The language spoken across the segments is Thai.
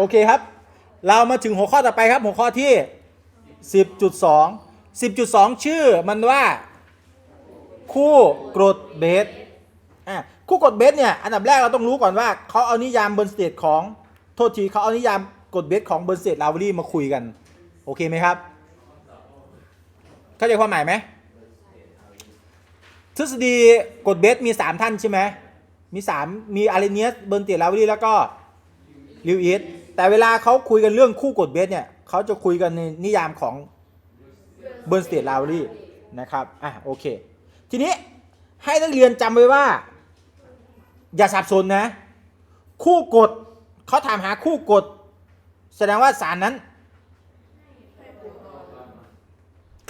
โอเคครับ เรามาถึงหัวข้อต่อไปครับ หัวข้อที่ 10.2 10.2 ชื่อมันว่า คู่กรดเบสอะคู่กรดเบสเนี่ยอันดับแรกเราต้องรู้ก่อนว่าเขาเอานิยามเบอร์สเตทของโทษทีเขาเอานิยามกรดเบสของเบอร์สเตทลาวรี่มาคุยกัน โอเคไหมครับเข้าใจความหมายไหมทฤษฎีกรดเบสมี 3 ท่านใช่ไหม มี 3 มีอารีเนียส เบอร์สเตทลาวรีแล้วก็ ลิวอิส แต่เวลาเขาคุยกันเรื่องคู่กดเบสเนี่ยเขาจะคุยกันในนิยามของเบิร์นสเตทลาวรีนะครับอะโอเค ทีนี้ให้นักเรียนจำไว้ว่า อย่าสับสนนะ คู่กดเขาถามหาคู่กดแสดงว่าสารนั้น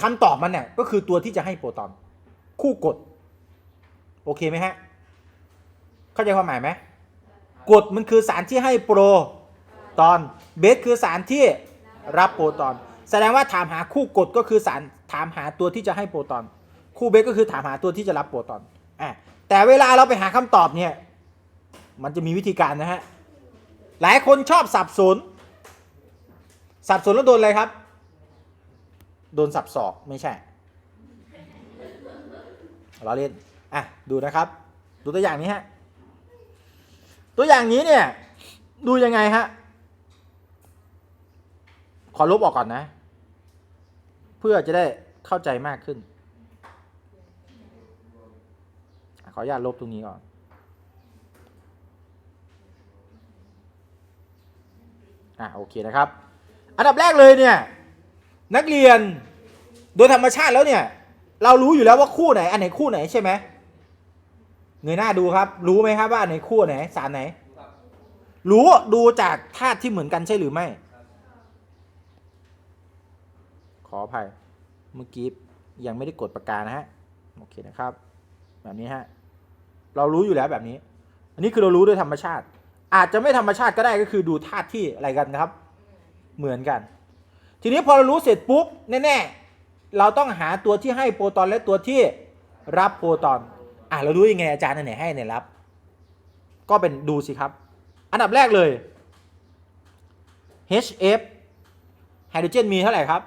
คำตอบมันเนี่ยก็คือตัวที่จะให้โปรตอน คู่กดโอเคไหมฮะ เข้าใจความหมายไหมกดมันคือสารที่ให้โปร ตอนเบสคือสารที่รับโปรตอน แสดงว่าถามหาคู่กดก็คือสารถามหาตัวที่จะให้โปรตอน คู่เบสก็คือถามหาตัวที่จะรับโปรตอนอะแต่เวลาเราไปหาคำตอบเนี่ยมันจะมีวิธีการนะฮะหลายคนชอบสับสน สับสนแล้วโดนอะไรครับ โดนสับศอกไม่ใช่เราเล่นอะดูนะครับ ดูตัวอย่างนี้ฮะตัวอย่างนี้เนี่ยดูยังไงฮะ อลบออกก่อนนะ เพื่อจะได้เข้าใจมากขึ้น ขออนุญาตลบตรงนี้ก่อนอะโอเคนะครับ อันดับแรกเลยเนี่ยนักเรียนโดยธรรมชาติแล้วเนี่ย เรารู้อยู่แล้วว่าคู่ไหน อันไหนคู่ไหนใช่ไหมเงยหน้าดูครับ รู้ไหมครับว่าอันไหนคู่ไหนสารไหน รู้ดูจากธาตุที่เหมือนกันใช่หรือไม่ ขออภัยเมื่อกี้ยังไม่ได้กดปากกานะฮะโอเคนะครับ แบบนี้ฮะเรารู้อยู่แล้วแบบนี้ อันนี้คือเรารู้ด้วยธรรมชาติ อาจจะไม่ธรรมชาติก็ได้ก็คือดูธาตุที่อะไรกันนะครับ เหมือนกัน ทีนี้พอเรารู้เสร็จปุ๊บแน่ๆเราต้องหาตัวที่ให้โปรตอนและตัวที่รับโปรตอนอะเรารู้ยังไงอาจารย์ไหนให้ไหนรับ ก็เป็นดูสิครับ อันดับแรกเลย HF ไฮโดรเจนมีเท่าไหร่ครับ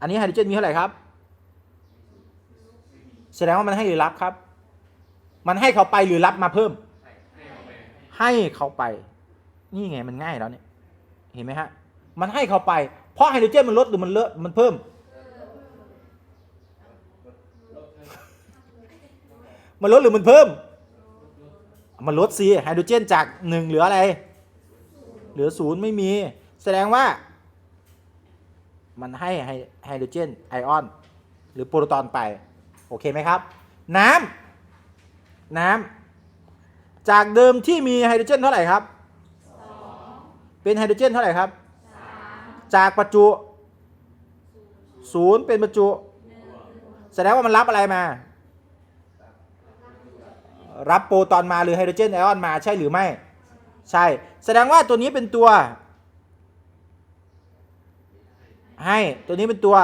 อันนี้ไฮโดรเจนมีเท่าไหร่ครับ แสดงว่ามันให้หรือรับครับ มันให้เขาไปหรือรับมาเพิ่ม ให้เขาไป นี่ไงมันง่ายแล้วเนี่ย เห็นไหมฮะ มันให้เขาไป เพราะไฮโดรเจนมันลดหรือมันเลอะมันเพิ่ม มันลดหรือมันเพิ่ม มันลดสิไฮโดรเจนจากหนึ่งเหลืออะไร เหลือศูนย์ไม่มี แสดงว่า มันให้ไฮไฮโดรเจนไอออน หรือโปรตอนไป โอเคไหมครับ น้ำน้ำจากเดิมที่มีไฮโดรเจนเท่าไหร่ครับ เป็นไฮโดรเจนเท่าไหร่ครับ จากประจุศูนย์เป็นประจุ แสดงว่ามันรับอะไรมา รับโปรตอนมาหรือไฮโดรเจนไอออนมาใช่หรือไม่ ใช่ แสดงว่าตัวนี้เป็นตัว ให้ตัวนี้เป็นตัว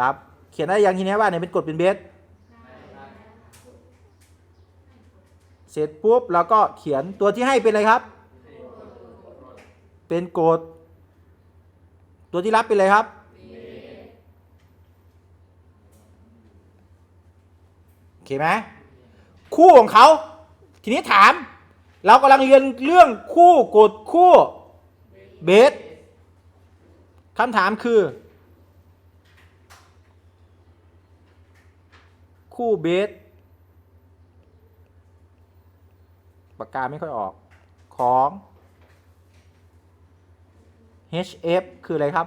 รับ เขียนได้ยังทีนี้ว่าไหนเป็นกรดเป็นเบสเสร็จปุ๊บแล้วก็เขียนตัวที่ให้เป็นอะไรครับ เป็นกรดตัวที่รับเป็นอะไรครับโอเคไหมคู่ของเขา ทีนี้ถาม เรากำลังเรียนเรื่องคู่กดคู่เบส คำถามคือ คู่เบสปากกาไม่ค่อยออกของ HF คืออะไรครับ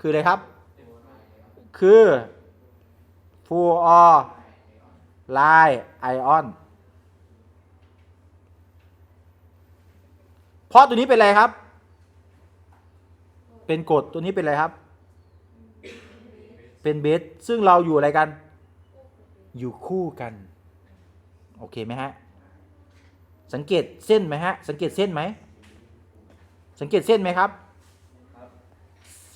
คืออะไรครับ คือฟูออไลไอออน เพราะตัวนี้เป็นอะไรครับ เป็นกดตัวนี้เป็นอะไรครับ เป็นเบสซึ่งเราอยู่อะไรกัน อยู่คู่กัน โอเคไหมฮะ สังเกตเส้นไหมฮะ สังเกตเส้นไหม สังเกตเส้นไหมครับ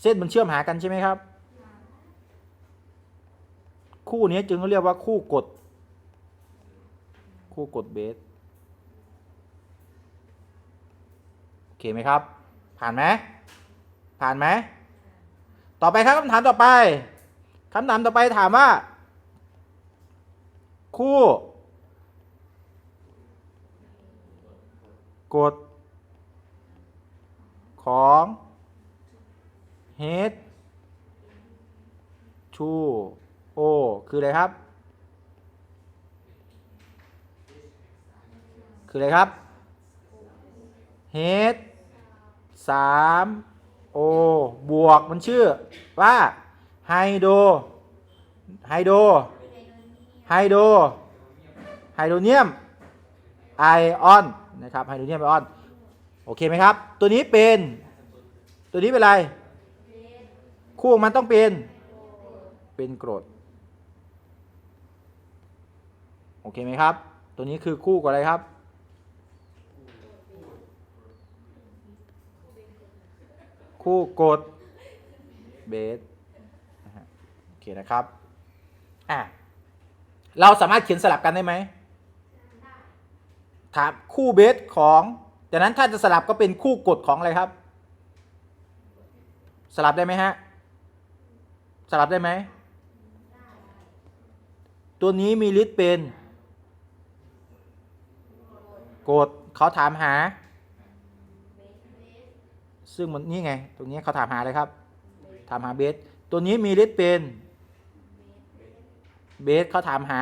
เส้นมันเชื่อมหากันใช่ไหมครับ คู่นี้จึงเขาเรียกว่าคู่กดคู่กดเบส โอเค ไหมครับ ผ่านไหมผ่านไหมต่อไปครับคำถามต่อไปคำถามต่อไปถามว่า คู่กดของ H 2 O คืออะไรครับ คืออะไรครับ H 3 O บวกมันชื่อว่าไฮโดรไฮโดรไฮโดรไฮโดรเนียมไอออนนะครับไฮโดรเนียมไอออนโอเคไหมครับ ตัวนี้เป็น ตัวนี้เป็นอะไร คู่มันต้องเป็น เป็นกรดโอเคไหมครับ ตัวนี้คือคู่กับอะไรครับ คู่กดเบสโอเคนะครับอะเราสามารถเขียนสลับกันได้ไหมถามคู่เบสของจากนั้นถ้าจะสลับก็เป็นคู่กดของอะไรครับ สลับได้ไหมฮะ สลับได้ไหม ตัวนี้มีฤทธิ์เป็น กดเขาถามหา ซึ่งมันนี่ไง ตรงนี้เขาถามหาอะไรครับ ถามหาเบส ตัวนี้มีฤทธิ์เป็น เบสเขาถามหา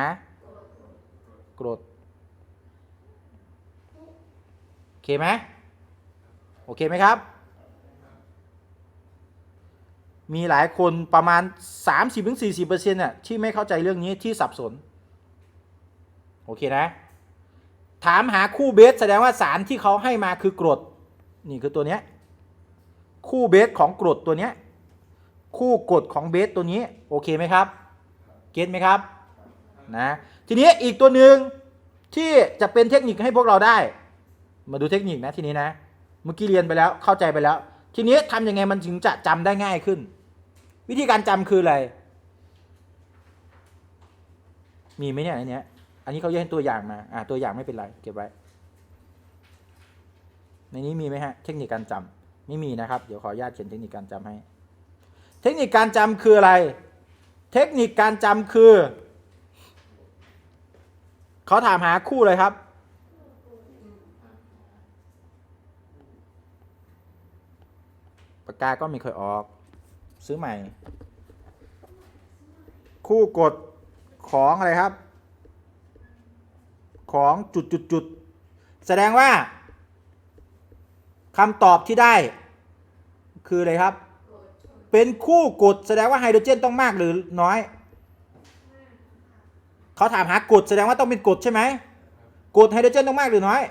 กรดโอเคไหมโอเคไหมครับ มีหลายคนประมาณ 30-40%เนี่ยที่ไม่เข้าใจเรื่องนี้ที่สับสน โอเคนะ ถามหาคู่เบสแสดงว่าสารที่เขาให้มาคือกรดนี่คือตัวเนี้ย คู่เบสของกรดตัวเนี้ยคู่กรดของเบสตัวนี้โอเคไหมครับเก็ตไหมครับนะทีนี้อีกตัวหนึ่งที่จะเป็นเทคนิคให้พวกเราได้ มาดูเทคนิคนะทีนี้นะเมื่อกี้เรียนไปแล้วเข้าใจไปแล้ว ทีนี้ทำยังไงมันถึงจะจำได้ง่ายขึ้น วิธีการจำคืออะไร มีไหมเนี่ยอันเนี้ยอันนี้เขาแยกตัวอย่างมาอ่าตัวอย่างไม่เป็นไรเก็บไว้ในนี้มีไหมฮะเทคนิคการจำ ไม่มีนะครับ เดี๋ยวขออนุญาตเขียนเทคนิคการจำให้ เทคนิคการจำคืออะไร เทคนิคการจำคือเขาถามหาคู่เลยครับ ปากกาก็ไม่เคยออก ซื้อใหม่ คู่กดของอะไรครับ ของจุดจุดจุดแสดงว่า คำตอบที่ได้ คืออะไรครับ เป็นคู่กดแสดงว่าไฮโดรเจนต้องมากหรือน้อย เขาถามหากรดแสดงว่าต้องเป็นกรดใช่ไหมกรดไฮโดรเจนต้องมากหรือน้อย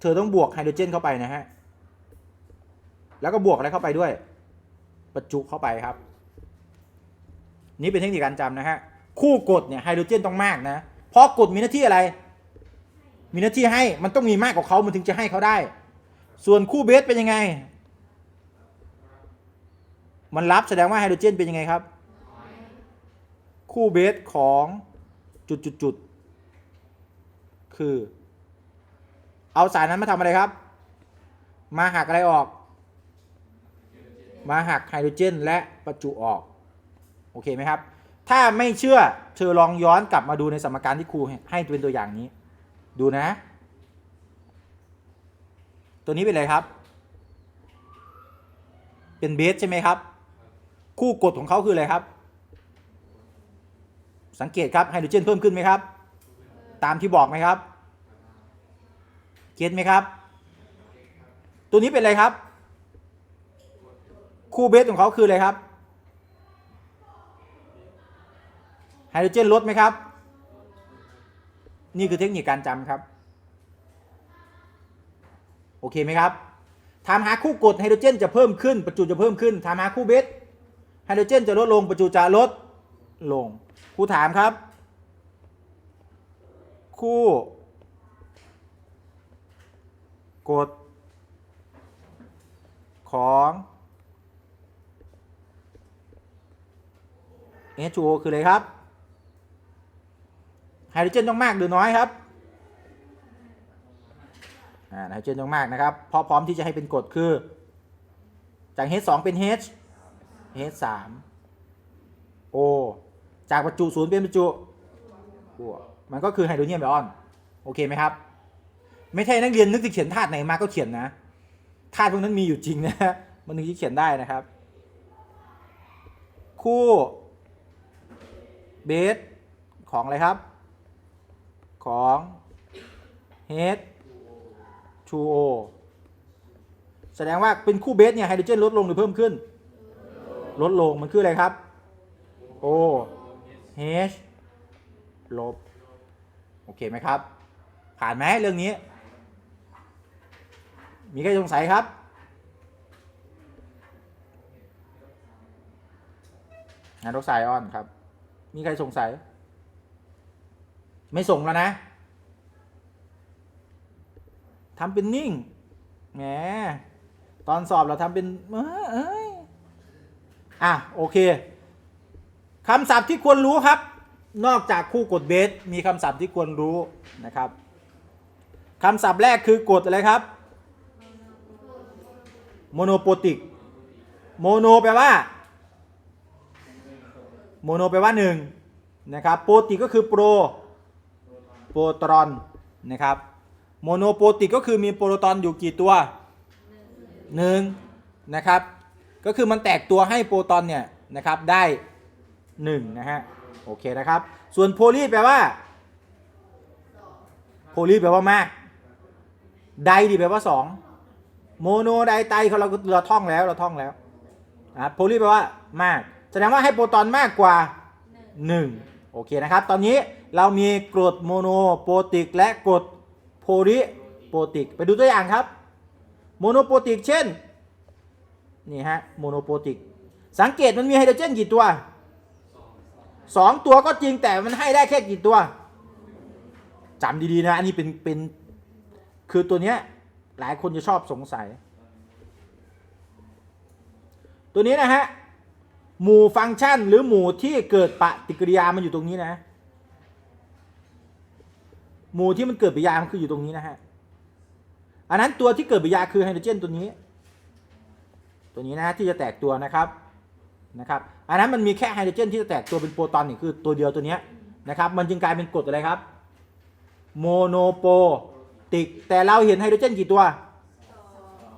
เธอต้องบวกไฮโดรเจนเข้าไปนะฮะ แล้วก็บวกอะไรเข้าไปด้วย ประจุเข้าไปครับ นี่เป็นเทคนิคการจำนะฮะ คู่กรดเนี่ยไฮโดรเจนต้องมากนะ เพราะกรดมีหน้าที่อะไร มีหน้าที่ให้มันต้องมีมากกว่าเขามันถึงจะให้เขาได้ ส่วนคู่เบสเป็นยังไง มันรับแสดงว่าไฮโดรเจนเป็นยังไงครับ คู่เบสของจุดจุดจุดๆคือ เอาสารนั้นมาทำอะไรครับ มาหักอะไรออก มาหักไฮโดรเจนและประจุออก โอเคไหมครับ ถ้าไม่เชื่อเธอลองย้อนกลับมาดูในสมการที่ครูให้เป็นตัวอย่างนี้ ดูนะ ตัวนี้เป็นอะไรครับ เป็นเบสใช่ไหมครับ คู่กฎของเขาคืออะไรครับ สังเกตครับไฮโดรเจนเพิ่มขึ้นไหมครับ ตามที่บอกไหมครับ เก็ตไหมครับ ตัวนี้เป็นอะไรครับ คู่เบสของเขาคืออะไรครับไฮโดรเจนลดไหมครับ นี่คือเทคนิคการจำครับ โอเคไหมครับถามหาคู่กดไฮโดรเจนจะเพิ่มขึ้น ประจุจะเพิ่มขึ้นถามหาคู่เบสไฮโดรเจนจะลดลง ประจุจะลดลงครูถามครับ คู่ กด ของ H2O คืออะไรครับ ไฮโดรเจนต้องมากหรือน้อยครับไฮโดรเจนต้องมากนะครับ เพราะพร้อมที่จะให้เป็นกรดคือ จาก H2 เป็น H H3 O จากบรรจุศูนย์เป็นบรรจุบวกมันก็คือไฮโดรเนียมไอออน โอเคไหมครับ ไม่ใช่นักเรียนนึกจะเขียนธาตุไหนมาก็เขียนนะธาตุพวกนั้นมีอยู่จริงนะมันถึงจะเขียนได้นะครับ คู่เบสของอะไรครับ ของ H 2O แสดงว่าเป็นคู่เบสเนี่ยไฮโดรเจนลดลงหรือเพิ่มขึ้น ลดลงมันคืออะไรครับ O H ลบ โอเคไหมครับ ผ่านไหมเรื่องนี้ มีใครสงสัยครับ งานรกสายออนครับ มีใครสงสัย ไม่ส่งแล้วนะทำเป็นนิ่งแหมตอนสอบเราทำเป็นเอ้ยอะโอเคคำศัพท์ที่ควรรู้ครับ นอกจากคู่กดเบสมีคำศัพท์ที่ควรรู้นะครับคำศัพท์แรกคือกฎอะไรครับโมโนโปติกโมโนแปลว่าโมโนแปลว่าหนึ่งนะครับโปติกก็คือโปร โปรตอนนะครับโมโนโปรติกก็คือมีโปรตอนอยู่กี่ตัวหนึ่งนะครับ ก็คือมันแตกตัวให้โปรตอนเนี่ยนะครับได้หนึ่งนะฮะโอเคนะครับ ส่วนโพลีแปลว่าโพลีแปลว่ามากไดดีแปลว่าสองโมโนไดไตเขาเราเราท่องแล้วเราท่องแล้วอะโพลีแปลว่ามาก แสดงว่าให้โปรตอนมากกว่า 1 โอเคนะครับ ตอนนี้ เรามีกรดโมโนโปรติกและกรดโพลิโปรติก ไปดูตัวอย่างครับ โมโนโปรติกเช่น นี่ฮะ โมโนโปรติก สังเกตมันมีไฮโดรเจนกี่ตัวสองตัวก็จริงแต่มันให้ได้แค่กี่ตัวจำดีๆนะ อันนี้เป็นเป็นคือตัวเนี้ยหลายคนจะชอบสงสัย ตัวนี้นะฮะ หมู่ฟังก์ชันหรือหมู่ที่เกิดปฏิกิริยามันอยู่ตรงนี้นะ หมู่ที่มันเกิดปฏิกิริยามันคืออยู่ตรงนี้นะฮะอันนั้นตัวที่เกิดปฏิกิริยาคือไฮโดรเจนตัวนี้ ตัวนี้นะที่จะแตกตัวนะครับนะครับอันนั้นมันมีแค่ไฮโดรเจนที่จะแตกตัวเป็นโปรตอนนี่คือตัวเดียวตัวนี้นะครับ มันจึงกลายเป็นกรดอะไรครับโมโนโปติก แต่เราเห็นไฮโดรเจนกี่ตัว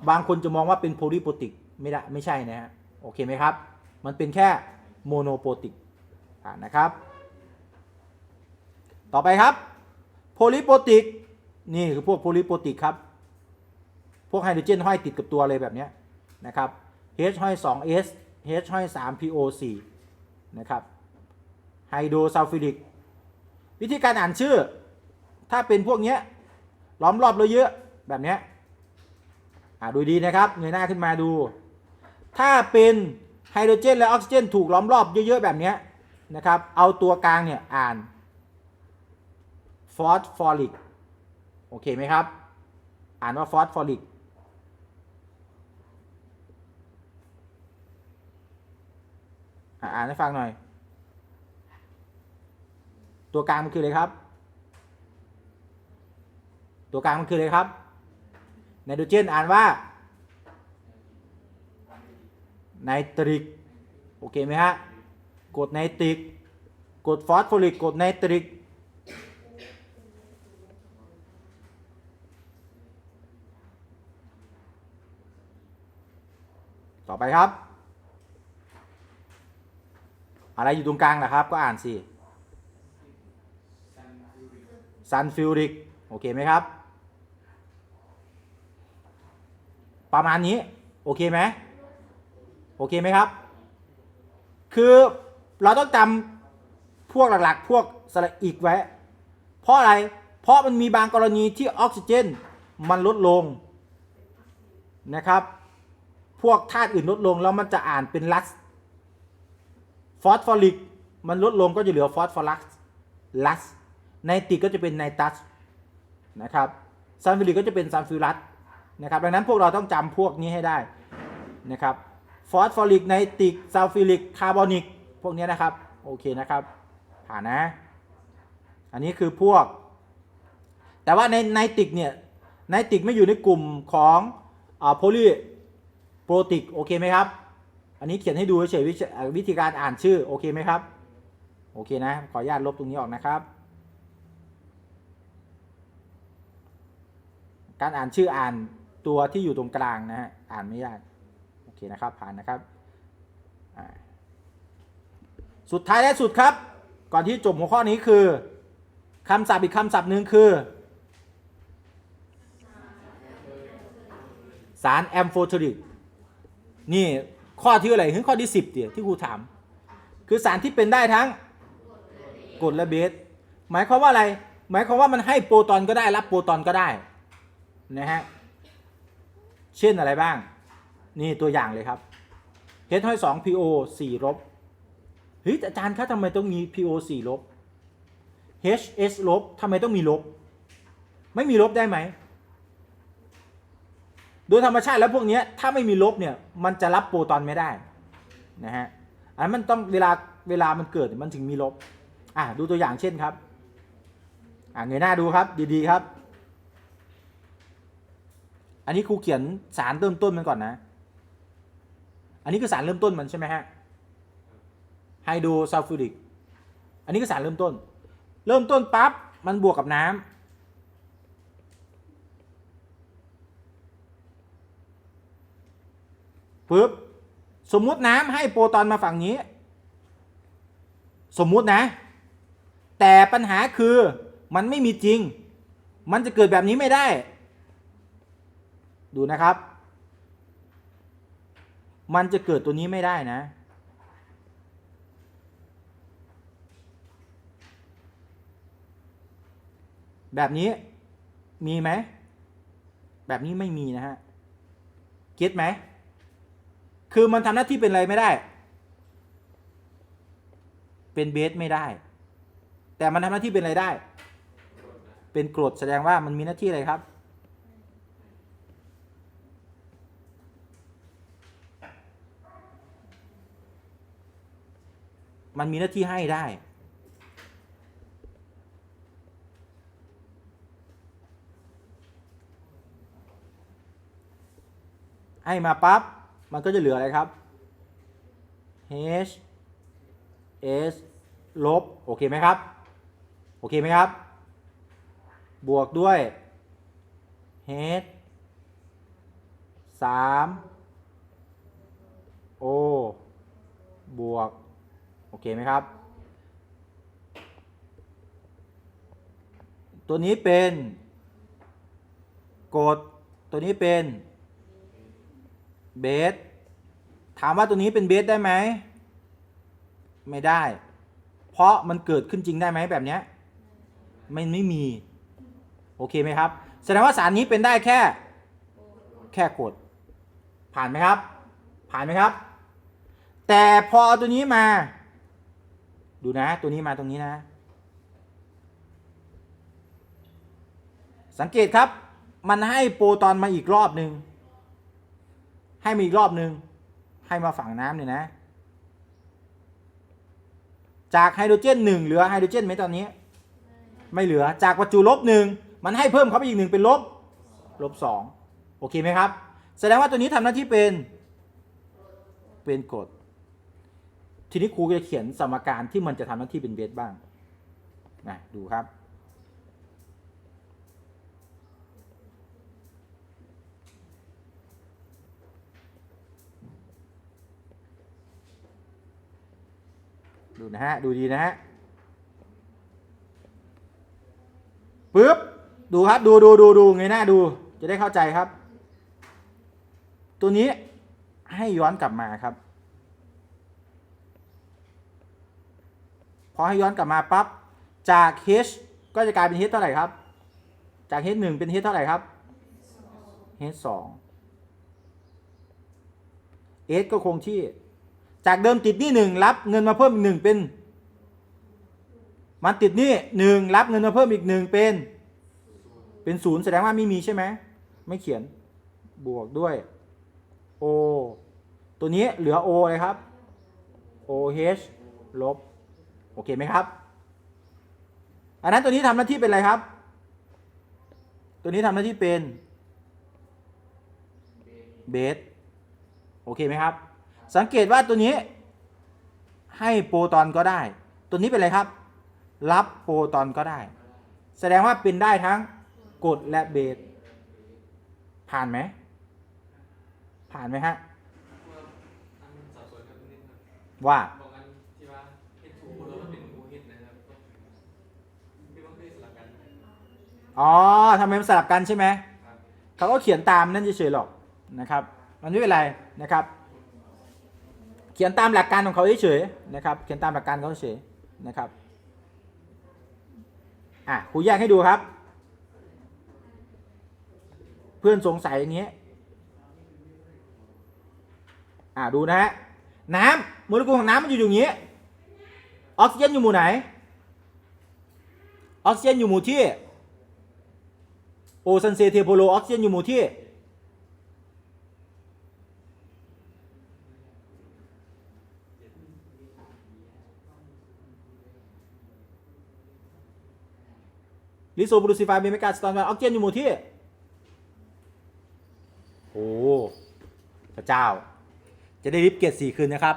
บางคนจะมองว่าเป็นโพลีโปรติกไม่ได้ไม่ใช่นะฮะโอเคไหมครับ มันเป็นแค่โมโนโปรติกนะครับ ต่อไปครับ โพลีโปรติกนี่คือพวกโพลีโปรติกครับ พวกไฮโดรเจนห้อยติดกับตัวเลยแบบนี้นะครับ H ห้อย 2S H ห้อย 3 PO4 นะครับไฮโดรซัลฟิริกวิธีการอ่านชื่อ ถ้าเป็นพวกเนี้ยล้อมรอบเราเยอะแบบนี้อ่าดูดีนะครับเงยหน้าขึ้นมาดู ถ้าเป็นไฮโดรเจนและออกซิเจน ถูกล้อมรอบเยอะๆแบบนี้นะครับ เอาตัวกลางเนี่ยอ่าน ฟอสฟอริกโอเคไหมครับ อ่านว่าฟอสฟอริกอ่านให้ฟังหน่อย ตัวกลางมันคืออะไรครับ ตัวกลางมันคืออะไรครับไนโตรเจนอ่านว่าไนตริก โอเคไหมฮะกดไนตริก กดฟอสฟอริก กดไนตริก ต่อไปครับ อะไรอยู่ตรงกลางล่ะครับ ก็อ่านสิซันฟิวริกโอเคไหมครับ ประมาณนี้ โอเคไหมโอเคไหมครับ คือเราต้องจำพวกหลักๆ พวกสระอีกไว้ เพราะอะไร เพราะมันมีบางกรณีที่ออกซิเจน มันลดลงนะครับ พวกธาตุอื่นลดลงแล้วมันจะอ่านเป็นลัสฟอสฟอริกมันลดลงก็จะเหลือฟอสฟอรัสลัสไนติกก็จะเป็นไนตัสนะครับซัลฟิริกก็จะเป็นซัลฟิวรัสนะครับดังนั้นพวกเราต้องจำพวกนี้ให้ได้นะครับฟอสฟอริกไนติกซัลฟิริกคาร์บอนิกพวกนี้นะครับโอเคนะครับผ่านนะ อันนี้คือพวก แต่ว่าในไนติกเนี่ยไนติกไม่อยู่ในกลุ่มของอ่าโพลี โปรติกโอเคไหมครับ อันนี้เขียนให้ดูเฉยๆวิธีการอ่านชื่อโอเคไหมครับ โอเคนะ ขออนุญาตลบตรงนี้ออกนะครับ การอ่านชื่ออ่านตัวที่อยู่ตรงกลางนะฮะ อ่านไม่ยาก โอเคนะครับ ผ่านนะครับ สุดท้ายและสุดครับ ก่อนที่จบหัวข้อนี้คือคำศัพท์อีกคำศัพท์หนึ่งคือสารแอมโฟเทอริก นี่ข้อที่อะไรถึงข้อที่10เดียที่ครูถาม คือสารที่เป็นได้ทั้งกรดและเบสหมายความว่าอะไร หมายความว่ามันให้โปรตอนก็ได้รับโปรตอนก็ได้นะฮะเช่นอะไรบ้าง นี่ตัวอย่างเลยครับ H ห้อย2 PO 4ลบเฮ้ยอาจารย์คะทำไมต้องมี PO 4ลบ HS ลบทำไมต้องมีลบ ไม่มีลบได้ไหม โดยธรรมชาติแล้วพวกนี้ถ้าไม่มีลบเนี่ยมันจะรับโปรตอนไม่ได้นะฮะอันนั้นมันต้องเวลาเวลามันเกิดมันถึงมีลบอะดูตัวอย่างเช่นครับอะเงยหน้าดูครับดีๆครับ อันนี้ครูเขียนสารเริ่มต้นมันก่อนนะ อันนี้คือสารเริ่มต้นมันใช่ไหมฮะไฮโดรซัลฟูริกอันนี้คือสารเริ่มต้น เริ่มต้นปั๊บมันบวกกับน้ำ ปึ๊บสมมุติน้ำให้โปรตอนมาฝั่งนี้ สมมุตินะ แต่ปัญหาคือมันไม่มีจริง มันจะเกิดแบบนี้ไม่ได้ ดูนะครับ มันจะเกิดตัวนี้ไม่ได้นะ แบบนี้มีไหม แบบนี้ไม่มีนะฮะเก็ตไหม คือมันทำหน้าที่เป็นอะไรไม่ได้ เป็นเบสไม่ได้ แต่มันทำหน้าที่เป็นอะไรได้ เป็นกรดแสดงว่ามันมีหน้าที่อะไรครับ มันมีหน้าที่ให้ได้ให้มาปั๊บ มันก็จะเหลืออะไรครับ h s ลบ โอเคไหมครับ โอเคไหมครับ บวกด้วย h 3 o บวก โอเคไหมครับ ตัวนี้เป็นกดตัวนี้เป็น เบสถามว่าตัวนี้เป็นเบสได้ไหม ไม่ได้ เพราะมันเกิดขึ้นจริงได้ไหมแบบเนี้ยไม่ไม่มี โอเคไหมครับ แสดงว่าสารนี้เป็นได้แค่ แค่กดผ่านไหมครับ ผ่านไหมครับ แต่พอเอาตัวนี้มา ดูนะ ตัวนี้มาตรงนี้นะ สังเกตครับ มันให้โปรตอนมาอีกรอบหนึ่ง ให้มาอีกรอบหนึ่งให้มาฝั่งน้ำเนี่ยนะ จากไฮโดรเจนหนึ่งเหลือไฮโดรเจนไหมตอนนี้ ไม่เหลือจากประจุลบหนึ่งมันให้เพิ่มเข้าไปอีกหนึ่งเป็นลบลบสองโอเคไหมครับ แสดงว่าตัวนี้ทำหน้าที่เป็นเป็นกรดทีนี้ครูจะเขียนสมการที่มันจะทำหน้าที่เป็นเบสบ้างนะดูครับ ดูนะฮะ ดูดีนะฮะปึ๊บ ดูครับ ดูดูดูดูไงหน้าดู จะได้เข้าใจครับ ตัวนี้ให้ย้อนกลับมาครับ พอให้ย้อนกลับมาปั๊บ จาก h ก็จะกลายเป็น h เท่าไหร่ครับ จาก h 1เป็น h เท่าไหร่ครับ h 2 s ก็คงที่ จากเดิมติดหนี้หนึ่งรับเงินมาเพิ่มอีกหนึ่งเป็น มันติดหนี้หนึ่งรับเงินมาเพิ่มอีกหนึ่งเป็น เป็นศูนย์แสดงว่าไม่มีใช่ไหมไม่เขียนบวกด้วย o ตัวนี้เหลือ o เลยครับ oh ลบ โอเคไหมครับ อันนั้นตัวนี้ทำหน้าที่เป็นอะไรครับ ตัวนี้ทำหน้าที่เป็นเบสโอเคไหมครับ สังเกตว่าตัวนี้ ให้โปรตอนก็ได้ ตัวนี้เป็นอะไรครับ รับโปรตอนก็ได้ แสดงว่าเป็นได้ทั้งกดและเบสผ่านไหม ผ่านไหมฮะ ว่าอ๋อทำไมมันสลับกันใช่ไหม เขาก็เขียนตามนั่นเฉยๆหรอกนะครับ มันไม่เป็นไรนะครับ เขียนตามหลักการของเขาเฉยๆนะครับ เขียนตามหลักการเขาเฉยๆนะครับ อะครูแยกให้ดูครับ เพื่อนสงสัยอย่างนี้ อะดูนะฮะ น้ำโมเลกุลของน้ำมันอยู่อย่างนี้ ออกซิเจนอยู่หมู่ไหน ออกซิเจนอยู่หมู่ที่ โอซันเซเทโพโลออกซิเจนอยู่หมู่ที่ ลิโซบรูซิฟายเมกาสตอนวันออกเจนอยู่หมู่ที่โอ้พระเจ้า จะได้ริบเกียรติสี่คืนนะครับ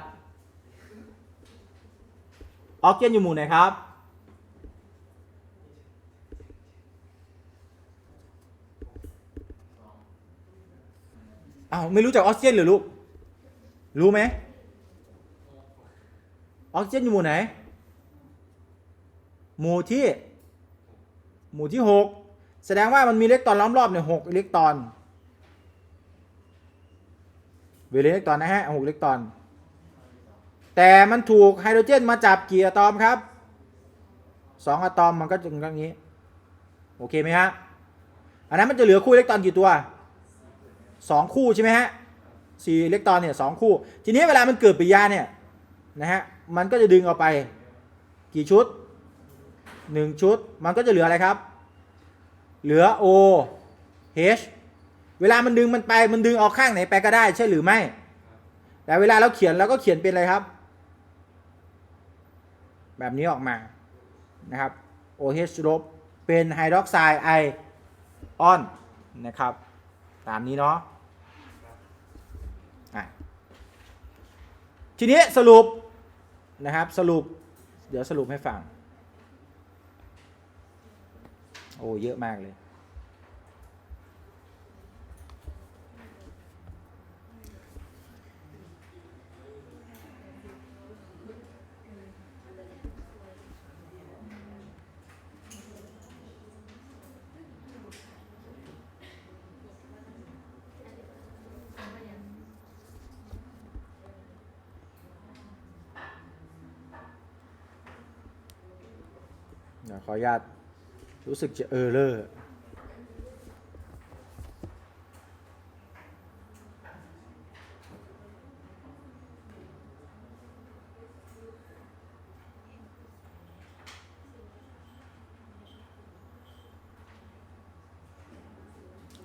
ออกเจนอยู่หมู่ไหนครับอ้าวไม่รู้จักออกซิเจนหรือลูก รู้ไหมออกซิเจนอยู่หมู่ไหน หมู่ที่ หมู่ที่หกแสดงว่ามันมีอิเล็กตรอนล้อมรอบเนี่ยหกอิเล็กตรอนเวลอิเล็กตรอนนะฮะหกอิเล็กตรอน แต่มันถูกไฮโดรเจนมาจับกี่อะตอมครับสองอะตอมมันก็จะเป็นอย่างนี้ โอเคไหมฮะ อันนั้นมันจะเหลือคู่อิเล็กตรอนกี่ตัวสองคู่ใช่ไหมฮะสี่อิเล็กตรอนเนี่ยสองคู่ ทีนี้เวลามันเกิดปิยาเนี่ยนะฮะ มันก็จะดึงออกไปกี่ชุด หนึ่งชุด มันก็จะเหลืออะไรครับ เหลือ O H เวลามันดึงมันไปมันดึงออกข้างไหนไปก็ได้ใช่หรือไม่ แต่เวลาเราเขียนเราก็เขียนเป็นอะไรครับ แบบนี้ออกมานะครับ OH ลบเป็นไฮดรอกไซด์ไอออนนะครับ ตามนี้เนาะทีนี้สรุปนะครับสรุป เดี๋ยวสรุปให้ฟัง โอ้เยอะมากเลย เดี๋ยวขออนุญาต รู้สึกจะเออเลอร์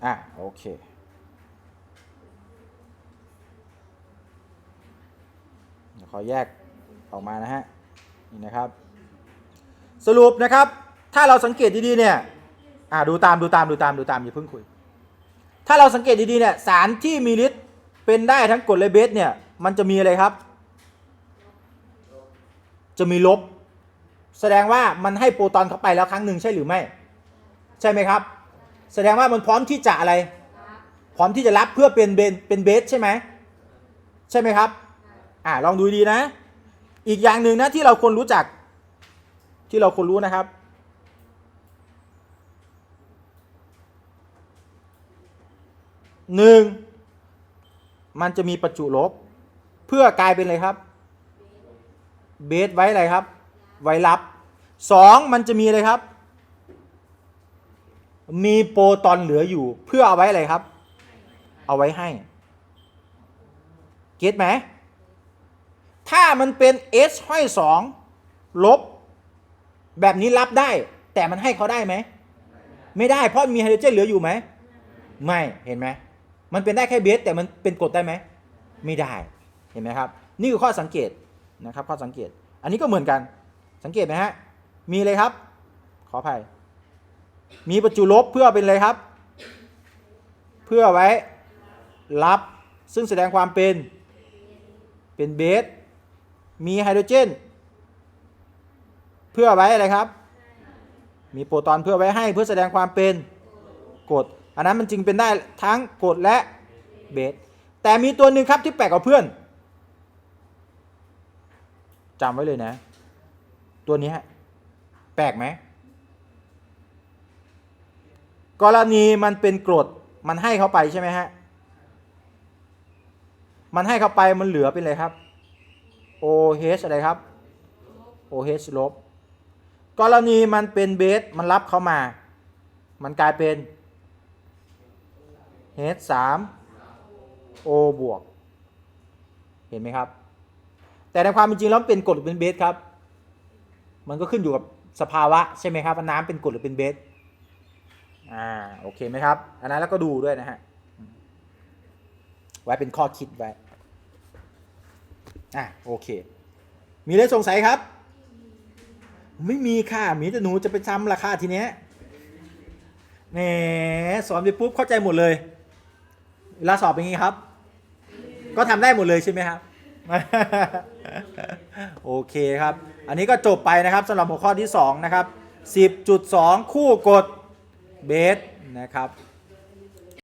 อะ โอเคเดี๋ยวขอแยกออกมานะฮะ นี่นะครับ สรุปนะครับ ถ้าเราสังเกตดีๆเนี่ยอ่าดูตามดูตามดูตามดูตามอย่าเพิ่งคุย ถ้าเราสังเกตดีๆเนี่ยสารที่มีฤทธิ์เป็นได้ทั้งกรดและเบสเนี่ยมันจะมีอะไรครับ จะมีลบ แสดงว่ามันให้โปรตอนเข้าไปแล้วครั้งหนึ่งใช่หรือไม่ ใช่ไหมครับ แสดงว่ามันพร้อมที่จะอะไร พร้อมที่จะรับเพื่อเป็นเบนเป็นเบสใช่ไหมใช่ไหมครับอ่าลองดูดีนะ อีกอย่างหนึ่งนะที่เราควรรู้จักที่เราควรรู้นะครับ หนึ่งมันจะมีประจุลบ เพื่อกลายเป็นอะไรครับ เบสไว้อะไรครับ ไว้รับสองมันจะมีอะไรครับ มีโปรตอนเหลืออยู่ เพื่อเอาไว้อะไรครับ เอาไว้ให้ เก็ตไหม ถ้ามันเป็น S ห้อยสองลบ แบบนี้รับได้ แต่มันให้เขาได้ไหม ไม่ได้เพราะมีไฮโดรเจนเหลืออยู่ไหม ไม่เห็นไหม มันเป็นได้แค่เบสแต่มันเป็นกรดได้ไหมไม่ได้เห็นไหมครับ นี่คือข้อสังเกตนะครับ ข้อสังเกต อันนี้ก็เหมือนกันสังเกตไหมฮะมีเลยครับขอออภัย มีประจุลบเพื่อเป็นอะไรครับ เพื่อไว้รับซึ่งแสดงความเป็นเป็นเบสมีไฮโดรเจน เพื่อไว้อะไรครับ มีโปรตอนเพื่อไว้ให้เพื่อแสดงความเป็นกรด อันนั้นมันจึงเป็นได้ทั้งกรดและเบสแต่มีตัวหนึ่งครับที่แปลกกว่าเพื่อนจำไว้เลยนะ ตัวนี้ฮะแปลกไหมกรณีมันเป็นกรดมันให้เขาไปใช่ไหมฮะ มันให้เขาไปมันเหลือเป็นอะไรครับ OH อะไรครับ OH ลบกรณีมันเป็นเบสมันรับเขามา มันกลายเป็น H 3 O บวก เห็นไหมครับ แต่ในความเป็นจริงแล้วเป็นกรดหรือเป็นเบสครับ มันก็ขึ้นอยู่กับสภาวะใช่ไหมครับว่าน้ำเป็นกรดหรือเป็นเบส อ่า โอเคไหมครับ อันนั้นแล้วก็ดูด้วยนะฮะ ไว้เป็นข้อคิดไว้ อะ โอเค มีอะไรสงสัยครับ ไม่มีค่ะ มีแต่หนูจะไปจำราคาทีเนี้ยแหมสอนไปปุ๊บเข้าใจหมดเลย เวลาสอบเป็นไงครับ ก็ทำได้หมดเลยใช่ไหมครับ โอเคครับ อันนี้ก็จบไปนะครับสำหรับหัวข้อที่ 2 นะครับ 10.2 คู่กดเบสนะครับ